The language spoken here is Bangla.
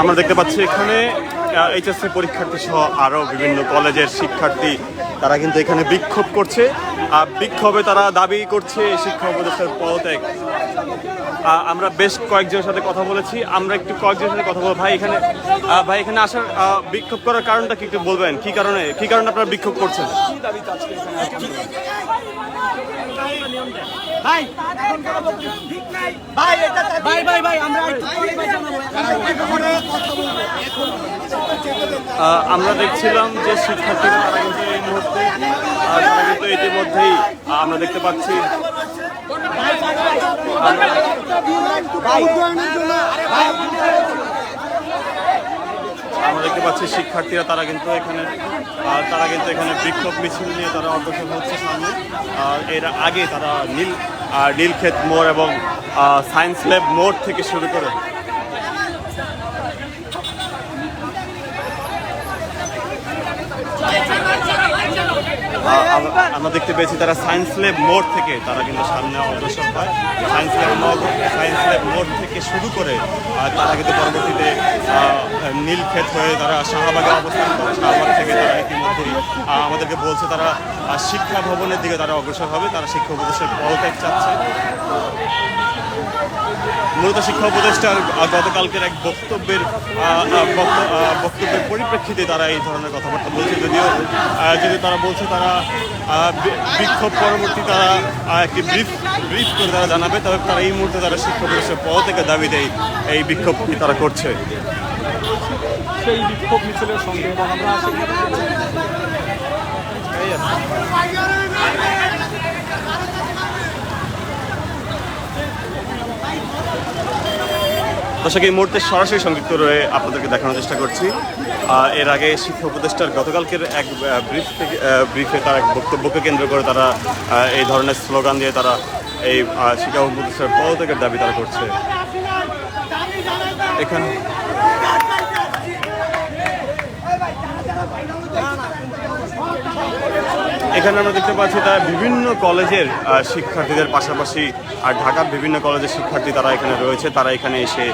আমরা দেখতে পাচ্ছি এখানে এইচএসসি পরীক্ষার্থী সহ আরও বিভিন্ন কলেজের শিক্ষার্থী তারা কিন্তু এখানে বিক্ষোভ করছে। আর বিক্ষোভে তারা দাবি করছে শিক্ষা উপদেষ্টার পদত্যাগ। আমরা বেশ কয়েকজনের সাথে কথা বলেছি। আমরা একটু কয়েকজনের সাথে কথা বলব। ভাই, এখানে ভাই, এখানে আসার বিক্ষোভ করার কারণটা কি একটু বলবেন? কি কারণে কি কারণে আপনারা বিক্ষোভ করছেন? ভাই ভাই ভাই আমরা আমরা দেখছিলাম যে শিক্ষার্থীরা এই মুহূর্তে কিন্তু ইতিমধ্যেই আমরা দেখতে পাচ্ছি। আমরা দেখতে পাচ্ছি শিক্ষার্থীরা তারা কিন্তু এখানে তারা কিন্তু এখানে বিক্ষোভ মিছিল নিয়ে তারা অগ্রসর হচ্ছে সামনে। এর আগে তারা নীল নীলক্ষেত মোড় এবং সায়েন্স ল্যাব মোড় থেকে শুরু করে আমরা- দেখতে পেয়েছি তারা সায়েন্স ল্যাব মোড় থেকে তারা কিন্তু সামনে অগ্রসর হয়। সায়েন্স ল্যাব সায়েন্স ল্যাব মোড় থেকে শুরু করে তারা কিন্তু পরবর্তীতে নীল নীলক্ষেত হয়ে তারা শাহবাগে অবস্থান করে। শাহবাগ থেকে তারা আমাদেরকে বলছে তারা শিক্ষা ভবনের দিকে তারা অগ্রসর হবে, তারা শিক্ষা উপদেশের পদত্যাগ চাচ্ছে। মূলত শিক্ষা উপদেষ্টার গতকালকের এক বক্তব্যের বক্তব্যের পরিপ্রেক্ষিতে তারা এই ধরনের কথাবার্তা বলছে। যদিও যদি তারা বলছে তারা বিক্ষোভ পরবর্তী তারা একটি ব্রিফ ব্রিফ করে তারা জানাবে, তবে তারা এই মুহূর্তে তারা শিক্ষা উপদেষ্টার পদ থেকে দাবি দেয় এই বিক্ষোভটি তারা করছে। সেই বিক্ষোভ মিছিলের সঙ্গে আমরা দর্শক, এই মুহূর্তে সরাসরি সংযুক্ত রয়ে আপনাদেরকে দেখানোর চেষ্টা করছি। এর আগে শিক্ষা উপদেষ্টার গতকালকের এক ব্রিফ থেকে ব্রিফে তার এক বক্তব্যকে কেন্দ্র করে তারা এই ধরনের স্লোগান দিয়ে তারা এই শিক্ষা উপদেষ্টার পদত্যাগের দাবি তারা করছে। এখানে এখানে আমরা দেখতে পাচ্ছি তারা বিভিন্ন কলেজের শিক্ষার্থীদের পাশাপাশি, আর ঢাকার বিভিন্ন কলেজের শিক্ষার্থী তারা এখানে রয়েছে। তারা এখানে এসে